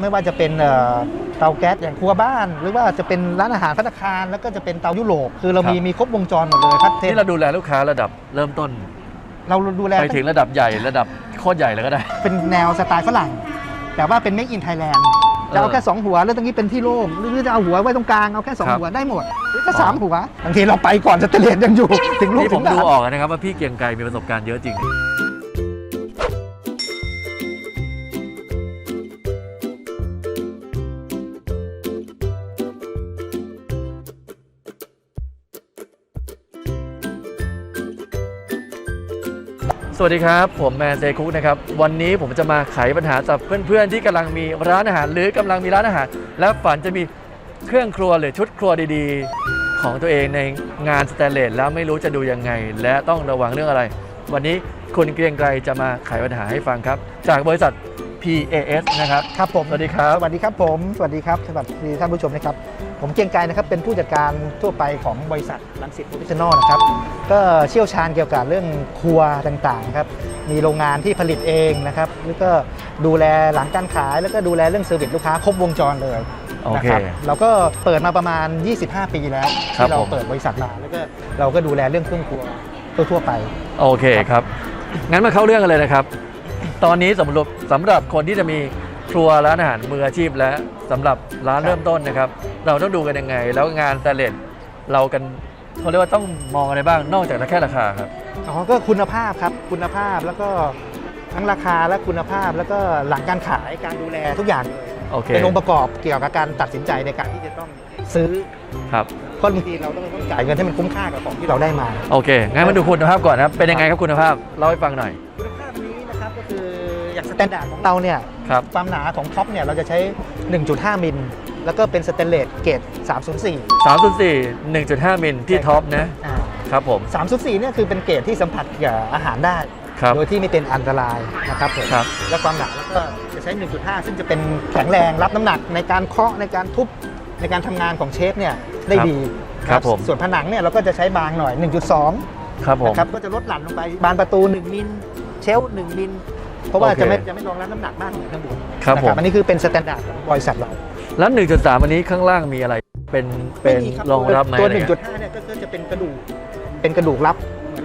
ไม่ว่าจะเป็นเอ่อเตาแก๊สอย่างครัวบ้าน หรือว่าจะเป็นร้านอาหารพัตตาคาร แล้วก็จะเป็นเตายุโรปคือเรามีครับมีครบวงจรหมดเลยพัดเทนที่เราดูแลลูกค้าระดับเริ่มต้น เราดูแลไปถึงระดับใหญ่ระดับโคตรใหญ่เลยก็ได้ เป็นแนวสไตล์ฝรั่งแต่ว่าเป็น make in Thailand จะเอาเออแค่2หัวแล้วตรงนี้เป็นที่โล่งหรือจะเอาหัวไว้ตรงกลางเอาแค่ครับ2หัวได้หมดหรือจะอ๋อสามหัวบางทีเราไปก่อนสเตเลนยังอยู่ ถึงลูกที่ผถึมงหลาดูนออกนะครับว่าพี่เกรียงไกรมีประสบการณ์เยอะจริง สวัสดีครับ ผมแมนเซคุกนะครับ วันนี้ผมจะมาไขปัญหาจากเพื่อนๆ ที่กำลังมีร้านอาหาร หรือกำลังมีร้านอาหาร และฝันจะมีเครื่องครัวหรือชุดครัวดีๆ ของตัวเองในงานสแตนเลสแล้วไม่รู้จะดูยังไง และต้องระวังเรื่องอะไร วันนี้คุณเกรียงไกรจะมาไขปัญหาให้ฟังครับ จากบริษัท PAS นะครับ ครับผม สวัสดีครับ สวัสดีครับผม สวัสดีครับ สวัสดีท่านผู้ชมนะครับ ผมเกรียงไกรนะครับเป็นผู้จัดการทั่วไปของบริษัทลังสิตโปรเฟชชั่นอลนะครับก็เชี่ยวชาญเกี่ยวกับเรื่องครัวต่างๆครับมีโรงงานที่ผลิตเองนะครับแล้วก็ดูแลหลังการขาย แล้วก็ดูแลเรื่องเซอร์วิสลูกค้าครบวงจรเลยโอนะเคครับเราก็เปิดมาประมาณ 25 ปีแล้วครับที่เราผม เปิดบริษัทมาแล้วก็เราก็ดูแลเรื่องเครื่องครัวทั่วๆไป โอเคครับ งั้นมาเข้าเรื่องกันเลยนะครับ ตอนนี้สำหรับสำหรับคนที่จะมี ครัวร้านอาหารมืออาชีพและสำหรับร้านครับเริ่มต้นนะครับ เราต้องดูกันยังไง แล้วงานแต่เลนเรากันเขาเรียกว่าต้องมองอะไรบ้างนอกจากแค่ราคาครับอ๋อก็คุณภาพครับคุณภาพแล้วก็ทั้งราคาและคุณภาพแล้วก็หลังการขายการดูแลทุกอย่างเลยโอเคเป็นองค์ประกอบเกี่ยวกับการตัดสินใจในการที่จะต้องซื้อครับเพราะบางทีเราต้องต้องจ่ายเงินให้มันคุ้มค่ากับของที่เราได้มา โอเคงั้นมาดูคุณภาพก่อนนะครับเป็นยังไงครับคุณภาพเล่าให้ฟังหน่อยคุณภาพอันนี้นะครับก็คืออย่างส แตนดาร์ดของเราเนี่ยครับความหนาของท็อปเนี่ยเราจะใช้ 1.5 มิล แล้วก็เป็นสเตนเลสเกรด304 3.4 1.5 มิลที่ท็อปนะอ่าครับผม 304เนี่ยคือเป็นเกรดที่สัมผัสกับอาหารได้ ครับ โดยที่ไม่เป็นอันตรายนะครับผมครับ และความหนาแล้วก็จะใช้ 1.5 ซึ่งจะเป็นแข็งแรงรับน้ำหนักในการเคาะในการทุบในการทำงานของเชฟเนี่ยได้ครับดีครับผม ส่วนผนังเนี่ยเราก็จะใช้บางหน่อย 1.2 ครับผม นะครับก็จะลดหลั่นลงไปบานประตู 1 มิลเชลฟ์1มิล เพราะว่าโอเคจะไม่จะไม่รองรับน้ำหนักมากเหมือนข้างบนครับนะผม อันนี้คือเป็นสแตนดาร์ดของบริษัทเราแล้ว 1.3 อันนี้ข้างล่างมีอะไร เป็นเป็นไม่มีครองรับไหมตัวอะไรเงี้ย1.5เนี่ยก็ก็จะเป็นกระดูกเป็นกระดูกรับ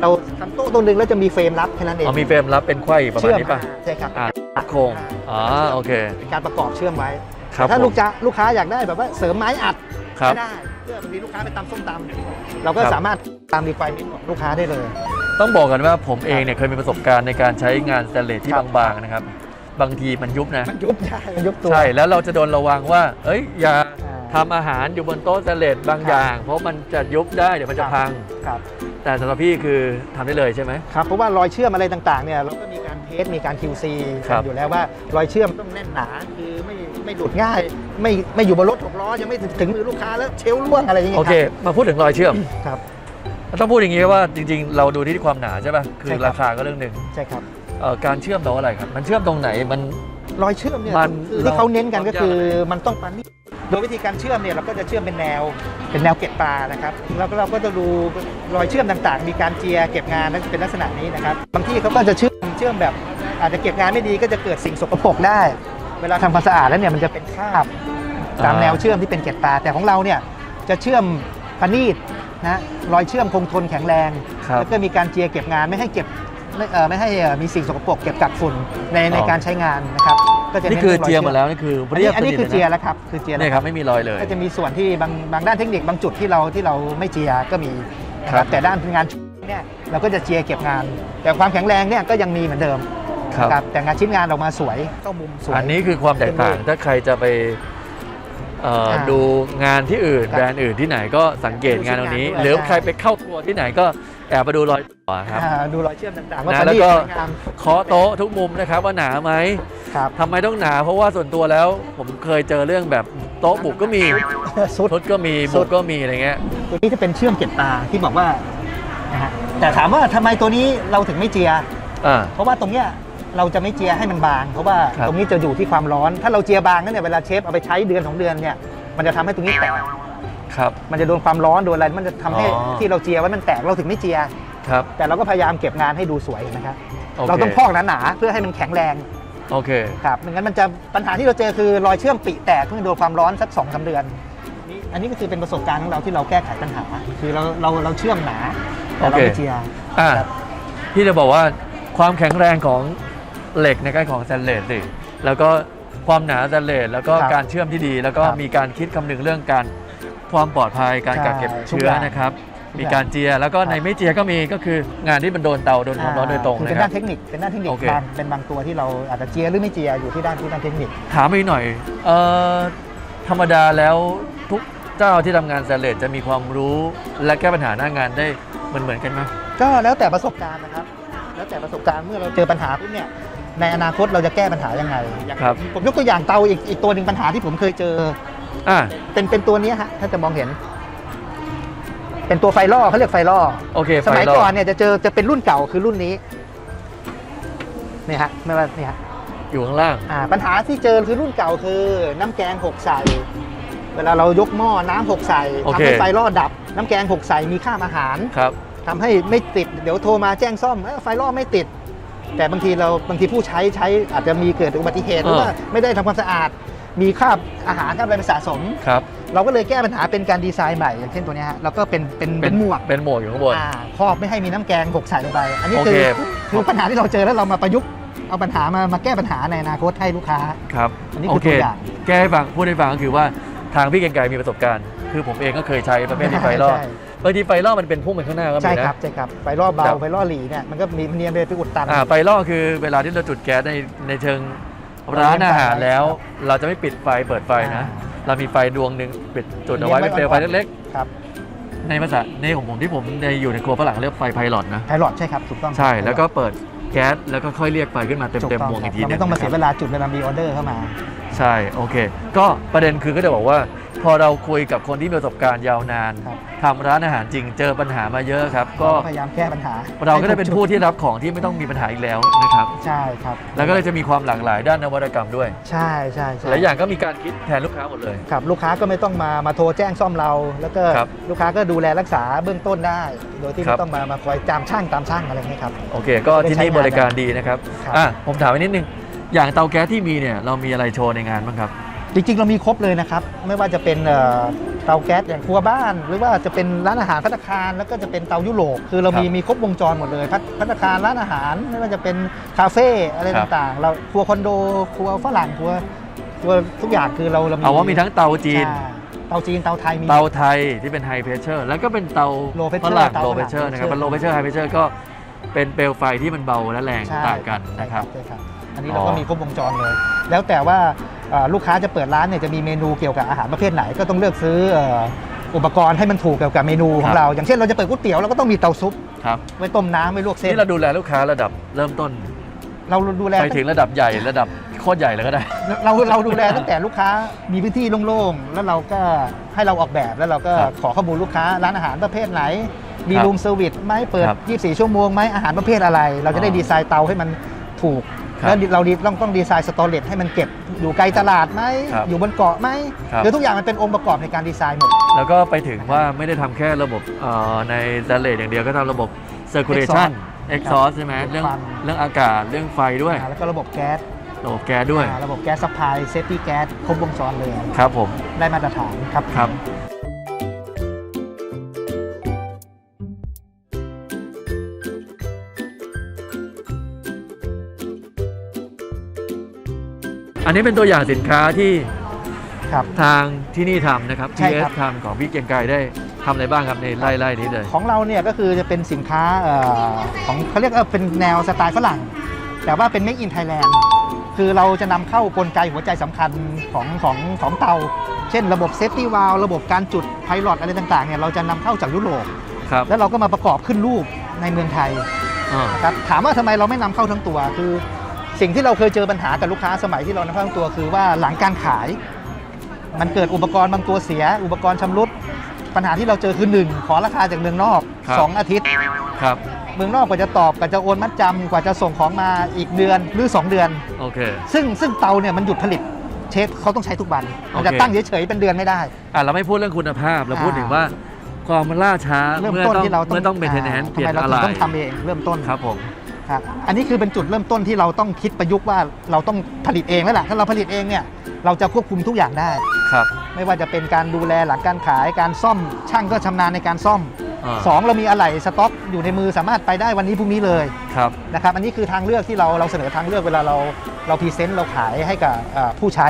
เราทำโต๊ะตัวหนึ่งแล้วจะมีเฟรมรับแค่นั้นเองอ๋อมีเฟรมรับเป็นไขว้ประมาณเชื่อมนี้ป่ะ ใช่ครับอ่าโครงอ๋อโอเค เป็นการประกอบเชื่อมไว้ครับแต่ถ้าผมลูกจ้าลูกค้าอยากได้แบบว่าเสริมไม้อัดครับ ก็ได้เพื่อบางทีลูกค้าไปตำส้มตำเราก็ครับ สามารถตามรีไฟเมนต์ของลูกค้าได้เลย ต้องบอกกันว่าผมเองเนี่ยเคยมีประสบการณ์ในการใช้งานสแตนเลสที่ครับบางๆนะครับ บางทีมันยุบนะ มันยุบได้มันยุบตัว ใช่ แล้วเราจะโดนระวังว่า เอ้ย อย่าอ่าทำอาหารอยู่บนโต๊ะสแตนเลสบางอย่าง เพราะมันจะยุบได้เดี๋ยวมันจะพัง ครับ แต่สำหรับพี่คือทำได้เลยใช่ไหมครับ เพราะว่ารอยเชื่อมอะไรต่างๆเนี่ยเราก็มีการเทส มีการ QC ครับอยู่แล้วว่ารอยเชื่อมต้องแน่นหนาคือไม่ไม่หลุดง่าย ไม่ไม่อยู่บนรถหกล้อยังไม่ถึงมือลูกค้าแล้วเชลฟ์ล่วงอะไรอย่างเงี้ยโอเค มาพูดถึงรอยเชื่อมครับ ต้องพูดอย่างนี้ว่าจริงๆ เราดูที่ความหนาใช่ป่ะคืใช่อครับราคาก็เรื่องหนึ่งใช่ครับเอ่อการเชื่อมตรงอะไรครับ มันเชื่อมตรงไหนมัน รอยเชื่อมเนี่ยมันคือที่เขาเน้นกันก็คือเรามันต้องปานนี่โดยวิธีการเชื่อมเนี่ยเราก็จะเชื่อมเป็นแนว เป็นแนวเก็บปลานะครับแล้วก็เราก็จะดูรอยเชื่อมต่างๆ มีการเจียเก็บงานนั้นเป็นลักษณะนี้นะครับบางที่เขาก็จะเชื่อมเชื่อมแบบ อาจจะเก็บงานไม่ดีก็จะเกิดสิ่งสกปรกได้ เวลาทำความสะอาดแล้วเนี่ยมันจะเป็นคราบตามแนวเชื่อมที่เป็นเกล็ดปลาแต่ของเราเนี่ยจะเชื่อมประณีต นะรอยเชื่อมคงทนแข็งแรง ครับ แล้วก็มีการเจียเก็บงานไม่ให้เก็บไม่เอ่อไม่ให้เอ่อมีสิ่งสกปรกเก็บกักฝุ่นในในอ๋อการใช้งานนะครับก็จะนี่เคือรเจียชื่มาแล้วนี่คืออันเรีนี้ยบอันนี้สคืทอลเจียนะแล้วครับคือเจียนี่แล้วครับไม่มีรอยเลย ก็จะมีส่วนที่บางบางด้านเทคนิคบางจุดที่เราที่เราไม่เจียก็มีนะคครัรับบแต่ด้านงานเนี่ยเราก็จะเจียเก็บงาน แต่ความแข็งแรงเนี่ยก็ยังมีเหมือนเดิมครับ นะแต่งานชิ้นงานออกมาสวยเข้ามุมสวยอันนี้คือความแตกต่างถ้าใครจะไป เอ่ออ่าดูงานที่อื่นครับแบรนด์อื่นที่ไหนก็สังเกตงานตรงนี้ ดูชิ้นงานด้วย หรือใช่ใครไปเข้าครัวที่ไหนก็แอบไปดูรอยต่อครับ อ่าดูรอยเชื่อมต่างๆว่านะประแล้วณีตก็ สวยงามเคาะโต๊ะทุกมุมนะครับว่าหนาไหมครับทำไมต้องหนา เพราะว่าส่วนตัวแล้วผมเคยเจอเรื่องแบบโต๊ะบุกก็มีสุดทุดก็มีสุบุด กก็มีอะไรเงี้ย ตัวนี้จะเป็นเชื่อมเก็บตาที่บอกว่านะฮะแต่ถามว่าทำไมตัวนี้เราถึงไม่เจีย อ่า เพราะว่าตรงเนี้ย เราจะไม่เจียให้มันบาง เพราะว่าครับ ตรงนี้จะอยู่ที่ความร้อน ถ้าเราเจียบางนั่นเนี่ยเวลาเชฟเอาไปใช้เดือนสองเดือนเนี่ยมันจะทำให้ตรงนี้แตกครับ มันจะโดนความร้อนโดนอะไรมันจะทำให้อ๋อ ที่เราเจียไว้มันแตกเราถึงไม่เจีย ครับ แต่เราก็พยายามเก็บงานให้ดูสวยนะครับโอเค เราต้องพอกหนาๆเพื่อให้มันแข็งแรงโอเค ครับไม่งั้นมันจะปัญหาที่เราเจอคือรอยเชื่อมปีแตกเพิ่งโดนความร้อนสักสองสาเดือนนี่อันนี้ก็คือเป็นประสบการณ์ของเราที่เราแก้ไขปัญหา คือเราเราเราเชื่อมหนาแต่เราโอเค ไม่เจีย อ่าครับ พี่จะบอกว่าความแข็งแรงของ เหล็กในการของสแตนเลสสิแล้วก็ความหนาสแตนเลสแล้วก็ครับการเชื่อมที่ดี แล้วก็ครับมีการคิดคำนึงเรื่องการความปลอดภัยการกักเก็บใช่เชื้อทุกอย่างนะครับ ทุกอย่างมีการเจียแล้วก็ครับ ในไม่เจียก็มีก็คืองานที่มันโดนเตาโดนความร้อนโดยตรงคือนะเป็นครัด้าบนเทคนิคเป็นด้านเทคนิคโอเค บางเป็นบางตัวที่เราอาจจะเจียหรือไม่เจียอยู่ที่ด้านที่ด้านเทคนิค ถามอีกหน่อยเอ่อธรรมดาแล้วทุกเจ้าที่ทำงานสแตนเลสจะมีความรู้และแก้ปัญหาหน้างานได้เหมือนเหมือนๆกันไหม ก็แล้วแต่ประสบการณ์นะครับ แล้วแต่ประสบการณ์เมื่อเราเจอปัญหาปุ๊บเนี่ย ในอนาคตเราจะแก้ปัญหายังไงอย่างครับ ผมยกตัวอย่างเตาอีกอีกตัวหนึ่งปัญหาที่ผมเคยเจอ อ่าเป็นเป็นตัวเนี้ยฮะถ้าจะมองเห็น เป็นตัวไฟล่อเขาเรียกไฟล่อโอเคสมัยไฟรบก่อนเนี่ยจะเจอจะเป็นรุ่นเก่าคือรุ่นนี้นี่ฮะไม่ว่านี่ฮะอยู่ข้างล่าง อ่าปัญหาที่เจอคือรุ่นเก่าคือ น้ำแกงหกใส่เวลาเรายกหม้อน้ำหกใส่โอทำเคให้ไฟล่อดับ น้ำแกงหกใส่มีค่าอาหาร ครับ ทำให้ไม่ติด เดี๋ยวโทรมาแจ้งซ่อมเอ้ยไฟล่อไม่ติด แต่บางทีเราบางทีผู้ใช้ใช้อาจจะมีเกิดอุบัติเหตุหรือว่าไม่ได้ทำความสะอาด มีคราบอาหารคราบอะไรไปสะสมครับเราก็เลยแก้ปัญหาเป็นการดีไซน์ใหม่ อย่างเช่นตัวเนี้ยฮะแล้วก็เป็นเป็นเป็นหมวกเป็นหมวกอยู่ข้างบนอ่าครอบไม่ให้มีน้ำแกงหกใส่ลงไป อันนี้โอคืเคอคือปัญหาที่เราเจอแล้วเรามาประยุกต์เอาปัญหามามาแก้ปัญหาในอนาคตให้ลูกค้าครับอันนี้โอคือเคตัวอย่างแก้ให้ฟังพูดให้ฟังก็คือว่าทางพี่เก่งไก่มีประสบการณ์ คือผมเองก็เคยใช้ประเภทที่ไฟล่อใช่ บางทีไฟล่อมันเป็นพุ่งไปข้างหน้าก็มีใช่นะ ครับใช่ครับไฟล่อเบาครับ ไฟล่อหลีเนี่ยมันก็มีมันเนียนไปไปอุดตัน อ่าไฟล่อคือเวลาที่เราจุดแก๊สในในเชิงร้านอาหารแล้ว เราจะไม่ปิดไฟเปิดไฟนะเรามีไฟดวงหนึ่งปิดจุดเอาไว้เป็นเปลวไฟเล็กครับ ๆในภาษาในของผมที่ผมในอยู่ในครัวฝรั่งเรียกไฟไพลอตนะ ไพลอตใช่ครับ ถูกต้องใช่แล้วก็เปิดแก๊สแล้วก็ค่อยเรียกไฟขึ้นมาเต็มถูกเต็มต้องวงอีกทีเราหนึไม่งต้องมาเสียนะคเวรับลาจุดเวลามีออเดอร์เข้ามา ใช่ โอเค ก็ประเด็นคือก็จะบอกว่า พอเราคุยกับคนที่มีประสบการณ์ยาวนานครับ ทำร้านอาหารจริงเจอปัญหามาเยอะครับ ก็พยายามแก้ปัญหาเราก็ได้เป็นผู้ที่รับของที่ไม่ต้องมีปัญหาอีกแล้วนะครับ ใช่ครับแล้วก็เลยจะมีความหลากหลายด้านนวัตกรรมด้วยใช่ใช่ใช่หลายอย่างก็มีการคิดแทนลูกค้าหมดเลย ครับลูกค้าก็ไม่ต้องมามาโทรแจ้งซ่อมเรา แล้วก็ครับลูกค้าก็ดูแลรักษาเบื้องต้นได้ โดยที่ครัไม่บ ต้องมามาคอยจามช่างตามช่างอะไรอย่างนี้ยครับ โอเค ก็ที่นี่บริการดีนะครับครับ อะผมถามไปนิดนึงอย่างเตาแก๊สที่มีเนี่ยเรามีอะไรโชว์ในงานบ้างครับ จริงๆ เรามีครบเลยนะครับ ไม่ว่าจะเป็นเอ่อเตาแก๊สอย่างครัวบ้าน หรือว่าจะเป็นร้านอาหารพัตตาคาร แล้วก็จะเป็นเตายุโรปคือเรามีครับมีครบวงจรหมดเลยพัตพัตตาคารร้านอาหารไม่ว่าจะเป็นคาเฟ่อะไรครับต่างๆ เราครัวคอนโดครัวฝรั่งครัวครัวทุกอย่างคือเราเรามีเอาว่ามีทั้งเตาจีนใช่เตาจีนเตาไทยมีเตาไทยที่เป็นไฮเพรสเชอร์แล้วก็เป็นเตา Low pressure ฝรั่งเตาโลฝรั่งเพรสเชอร์นะครับ pressure เป็นโลเพรสเชอร์ไฮเพรสเชอร์ก็เป็นเปลวไฟที่มันเบาและแรงใช่ต่างกันนะครับใช่ครับ อันนี้อ๋เราอก็มีครบวงจรเลย แล้วแต่ว่าเอ่อลูกค้าจะเปิดร้านเนี่ยจะมีเมนูเกี่ยวกับอาหารประเภทไหนก็ต้องเลือกซื้อเอ่ออุปกรณ์ให้มันถูกเกี่ยวกับเมนูของเรา อย่างเช่นเราจะเปิดก๋วยเตี๋ยวเราก็ต้องมีเตาซุปครับไว้ต้มน้ำไว้ลวกเส้นนี่เราดูแลลูกค้าระดับเริ่มต้น เราดูแลไปถึงระดับใหญ่ระดับโคตรใหญ่เลยก็ได้ เราเราดูแลตั้งแต่ลูกค้ามีพื้นที่โล่งๆแล้วเราก็ให้เราออกแบบแล้วเราก็ครับขอข้อมูลลูกค้าร้านอาหารประเภทไหนมีครับรูมเซอร์วิสไหมเปิดครับ24 ชั่วโมงไหมอาหารประเภทอะไร เราจะได้อ๋อดีไซน์เตาให้มันถูก ครับแล้วเราดีต้องต้องดีไซน์สตอเรจให้มันเก็บ อยู่ไกลตลาดไหมครับอยู่บนเกาะไหมครับคือทุกอย่างมันเป็นองค์ประกอบในการดีไซน์หมด แล้วก็ไปถึงว่าไม่ได้ทำแค่ระบบเอ่อในสแตนเลสอย่างเดียวก็ทำระบบ circulation exhaust ใช่ไหมเรื่องควัน เรื่องอากาศเรื่องไฟด้วยอ่าแล้วก็ระบบแก๊สระบบแก๊สด้วย อ่าระบบแก๊สซัพพลายเซฟตี้แก๊สครบวงจรเลย ครับผม ได้มาตรฐานครับ ครับ อันนี้เป็นตัวอย่างสินค้าที่ครับ ทางที่นี่ทำนะครับ ใช่ค PS รับทำของพี่เกรียงไกรได้ทำอะไรบ้างครับในไล่ไล่นี้เลย ของเราเนี่ยก็คือจะเป็นสินค้าเอ่อของเขาเรียกว่าเป็นแนวสไตล์ฝรั่ง แต่ว่าเป็น Make in Thailand คือเราจะนำเข้ากลไกหัวใจสำคัญของของของเตา เช่นระบบเซฟตี้วาลระบบการจุดไพลอตอะไรต่างๆเนี่ยเราจะนำเข้าจากยุโรปครับแล้วเราก็มาประกอบขึ้นรูปในเมืองไทย อ่า นะครับถามว่าทำไมเราไม่นำเข้าทั้งตัว คือ สิ่งที่เราเคยเจอปัญหากับลูกค้าสมัยที่เรานำเข้าทั้งตัวคือว่าหลังการขาย มันเกิดอุปกรณ์บางตัวเสีย อุปกรณ์ชำรุดปัญหาที่เราเจอคือหนึ่งขอราคาจากเมืองนอก ครับสองอาทิตย์ ครับเมืองนอกกว่าจะตอบกว่าจะโอนมัดจำกว่าจะส่งของมาอีกเดือนหรือ 2 เดือน โอเค ซึ่งซึ่งเตาเนี่ยมันหยุดผลิตเชฟเขาต้องใช้ทุกวันมันจะโอเค ตั้งเฉยๆเป็นเดือนไม่ได้ อะเราไม่พูดเรื่องคุณภาพเราพูดอ่า ถึงว่าความล่าช้าเริ่มมื่อต้นต้องที่เราต้องเมื่อต้องเมนเทนแนนอ่าเปลี่ยนทำไมเราอะไรถึงต้องทำเองเริ่มต้น ครับผม ครับอันนี้คือเป็นจุดเริ่มต้นที่เราต้องคิดประยุกต์ว่าเราต้องผลิตเองแล้วล่ะถ้าเราผลิตเองเนี่ยเราจะควบคุมทุกอย่างได้ ครับ ไม่ว่าจะเป็นการดูแลหลังการขายการซ่อม ช่างก็ชำนาญในการซ่อมอ่า สองเรามีอะไหล่สต็อกอยู่ในมือสามารถไปได้วันนี้พรุ่งนี้เลยครับ นะครับอันนี้คือทางเลือกที่เราเราเสนอทางเลือกเวลาเราเราพรีเซนต์เราขายให้กับเอ่อผู้ใช้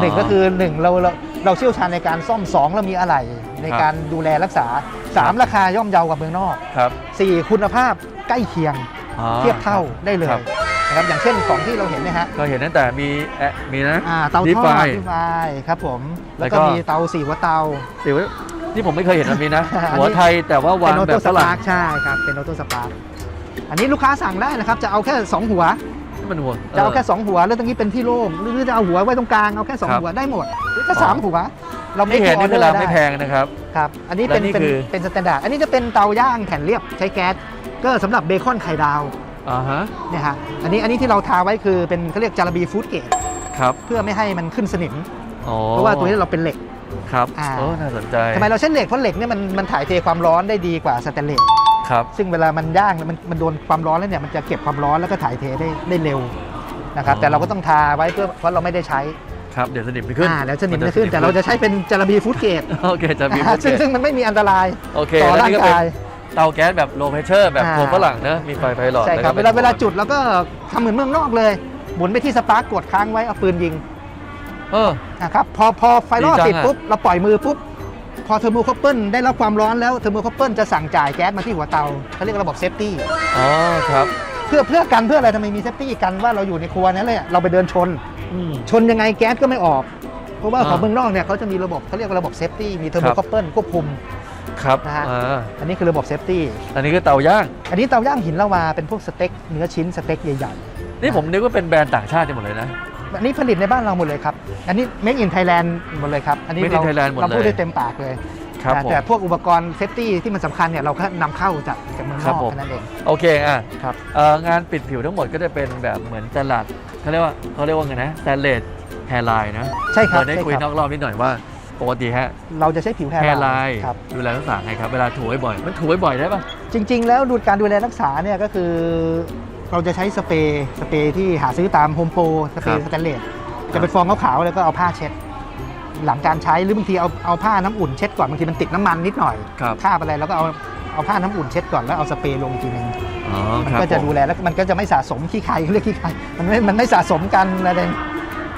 หนึ่งก็คือหนึ่งเราเราเราเชี่ยวชาญในการซ่อมสองเรามีอะไหล่ในครับ การดูแลรักษาสามราคาย่อมเยาว์กว่าเมืองนอกครับ สี่คุณภาพใกล้เคียง อ๋อเทียบเท่าได้เลยครับ นะครับอย่างเช่นของที่เราเห็นเนะฮะก็เห็นตั้งแต่มีแอะมีนะ อ่าเตา Deep ทอด fry ดีไฟครับผม แล้วแล้วก็ ก็มีเตาสี่หัวเตา สิวนี่ผมไม่เคยเห็นแบบนี้นะ อันนี้ หัวไทยแต่ว่าวาเป็งนออแบโต้บสฝรั่ปางร์กใช่ครับเป็นออโต้สปาร์กอันนี้ลูกค้าสั่งได้นะครับจะเอาแค่2หัว นี่มันหัวจะเอาแค่ 2 หัว แล้วตรงนี้เป็นที่โล่งหรือจะเอาหัวไว้ตรงกลางเอาแค่ครับ2หัวได้หมด หรือจะสามหัว เราไม่นี่เห็นนี่คืออราอไม่แพงนะครับ ครับ อันนี้เป็นและนี่เป็นคือ เป็นสแตนดาร์ดอันนี้จะเป็นเตาย่างแผ่นเรียบใช้แก๊ส ก็สำหรับเบคอนไข่ดาวอ่าฮะเนี่ยฮะอันนี้อันนี้ที่เราทาไว้คือเป็นเขาเรียกจาระบีฟู้ดเกรดครับเพื่อไม่ให้มันขึ้นสนิม อ๋อเพราะว่าตัวนี้เราเป็นเหล็ก ครับอ่า โอ้น่าสนใจทำไมเราใช้เหล็กเพราะเหล็กเนี่ยมันมันถ่ายเทความร้อนได้ดีกว่าสแตนเลสครับ ซึ่งเวลามันย่างมันมันโดนความร้อนแล้วเนี่ยมันจะเก็บความร้อนแล้วก็ถ่ายเทได้ได้เร็วนะครับอ๋อ แต่เราก็ต้องทาไว้เพื่อเพราะเราไม่ได้ใช้ครับ เดี๋ยวสนิมไม่ขึ้นอ่าแล้วสนิมจะจะขึ้นแต่เราจะใช้เป็นจาระบีฟู้ดเกรดโอเคจะมีอ่าโอเคซึ่งซึ่งมันไม่มีอันตรายโอเคต่อแล้วร่างนี่ก็เป็นกาย เตาแก๊สแบบ low pressure แบบอ่าโคมฝรั่งนะมีไฟไฟหลอดใช่ครับแก็เวป็นลาเวลาจุดแล้วก็ทำเหมือนเมืองนอกเลย หมุนไปที่สปาร์กกดค้างไว้เอาปืนยิงเออนะครับพอพอไฟรอดดีจังติดอะปุ๊บเราปล่อยมือปุ๊บพอเทอร์โมคอปเปิลได้รับความร้อนแล้วเทอร์โมคอปเปิลจะสั่งจ่ายแก๊สมาที่หัวเตาเขาเรียกระบบเซฟตี้อ๋อครับเพื่อเพื่อกันเพื่ออะไรทำไมมีเซฟตี้กันว่าเราอยู่ในครัวนั่นเลยเราไปเดินชนอืมชนยังไงแก๊สก็ไม่ออก เพราะว่าอ่าของเมืองนอกเนี่ยเขาจะมีระบบเขาเรียกว่าระบบเซฟตี้มีเทอร์โมครับคอปเปิลควบคุม ครับนะฮะอ่าอันนี้คือระบบเซฟตี้ อันนี้คือเตาย่าง อันนี้เตาย่างหินละวาเป็นพวกสเต็กเนื้อชิ้นสเต็กใหญ่นี่ผมนึกว่าเป็นแบรนด์ต่างชาติทั้งหมดเลยนะ ๆอันนี้ผลิตในบ้านเราหมดเลยครับ อันนี้ Make in Thailand หมดเลยครับ อันนี้ Made in เรา Thailand หมดเลย เราพูดได้เต็มปากเลยครับนะผม แต่พวกอุปกรณ์เซฟตี้ที่มันสำคัญเนี่ยเราก็นำเข้าจากจากเมืองนครัอบกผม แค่นั้นเอง โอเคอะครับ เอ่องานปิดผิวทั้งหมดก็จะเป็นแบบเหมือนตลาดเขาเรียกว่าเขาเรียกว่าไงนะแซนเลดแฮร์ไลน์นะใช่ครับเราได้ใช่คุยครับนอกรอบนิดหน่อยว่า ปกติฮะเราจะใช้ผิวแฮแฮร์ร์ไลไลน์น์ครับดูแลรักษาไงครับเวลาถูบ่อยๆมันถูบ่อยๆได้ปะจริง ๆ แล้วดูการดูแลรักษาเนี่ยก็คือ เราจะใช้สเปรย์สเปรย์ที่หาซื้อตามโฮมโปรสเปรย์สแตนเลสจะเป็นฟองขาวๆแล้วก็เอาผ้าเช็ด หลังการใช้หรือบางทีเอาเอาผ้าน้ำอุ่นเช็ดก่อนบางทีมันติดน้ำมันนิดหน่อยครับคราบอะไรแล้วก็เอาเอาผ้าน้ำอุ่นเช็ดก่อนแล้วเอาสเปรย์ลงทีนึงอ๋อมันครับก็จะผมดูแลแล้วมันก็จะไม่สะสมขี้ใครเรียกขี้ใครมันไม่มันไม่สะสมกันอะไร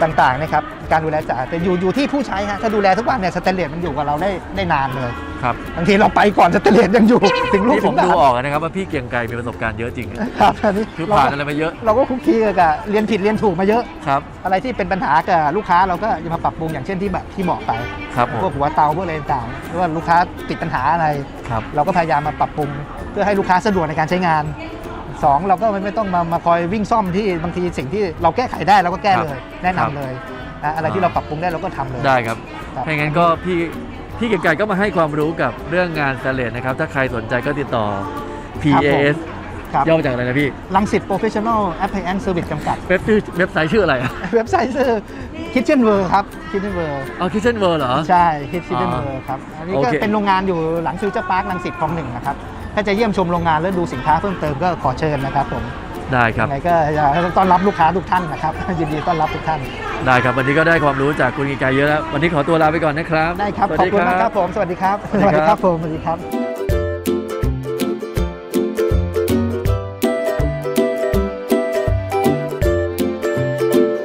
ต่างๆนะครับ การดูแลจ่าแต่อยู่อยู่ที่ผู้ใช้ฮะถ้าดูแลทุกวันเนี่ยสแตนเลสมันอยู่กับเราได้ได้นานเลยครับบางทีเราไปก่อนสแตนเลสยังอยู่ ถึงลูกนี่ผถึมงหลาดูนออกนะครับว่าพี่เกรียงไกรมีประสบการณ์เยอะจริงอะครับอันนี้คือเราผ่านก็อะไรมาเยอะ เราก็คุกคีกับเรียนผิดเรียนถูกมาเยอะครับอะไรที่เป็นปัญหากับลูกค้าเราก็จะมาปรับปรุงอย่างเช่นที่แบบที่บอกไปครับผพวมกหัวเตาพวกอะไรต่างๆหรือว่าลูกค้าติดปัญหาอะไรครับเราก็พยายามมาปรับปรุง เพื่อให้ลูกค้าสะดวกในการใช้งานสองเราก็ไม่ต้องมามาคอยวิ่งซ่อมที่บางทีสิ่งที่เราแก้ไขได้เราก็แก้เลย แนะนำเลย นะอะไรที่เราปรับปรุงได้เราก็ทำเลย ได้ครับครับถ้าอย่างนั้นก็พี่พี่เกรียงไกรก็มาให้ความรู้กับเรื่องงานสแตนเลสนะครับ ถ้าใครสนใจก็ติดต่อ PAS ครับย่อมาจากอะไรนะพี่ลังสิตโปรเฟชชั่นอลแอปพลิเคชันเซอร์วิสจำกัด เว็บชื่อเว็บไซต์ชื่ออะไรอะเว็บไซต์คือ Kitchen World ครับ Kitchen World อ๋อ Kitchen World เหรอ ใช่ Kitchen อ๋อ World ครับ อันนี้โอก็เคเป็นโรงงานอยู่หลังฟิวเจอร์พาร์คลังสิตคลองหนึ่งนะครับ ถ้าจะเยี่ยมชมโรงงานแล้วดูสินค้าเพิ่มเติมก็ขอเชิญนะครับผม ได้ครับยังไงก็อยากให้ต้อนรับลูกค้าทุกท่านนะครับ ยินดีต้อนรับทุกท่าน ได้ครับ วันนี้ก็ได้ความรู้จากคุณเกรียงไกรเยอะแล้ว วันนี้ขอตัวลาไปก่อนนะครับ ได้ครับสวัสขอบดีคุณมากครับผม สวัสดีครับ สวัสดีครับผม สวัสดีครับ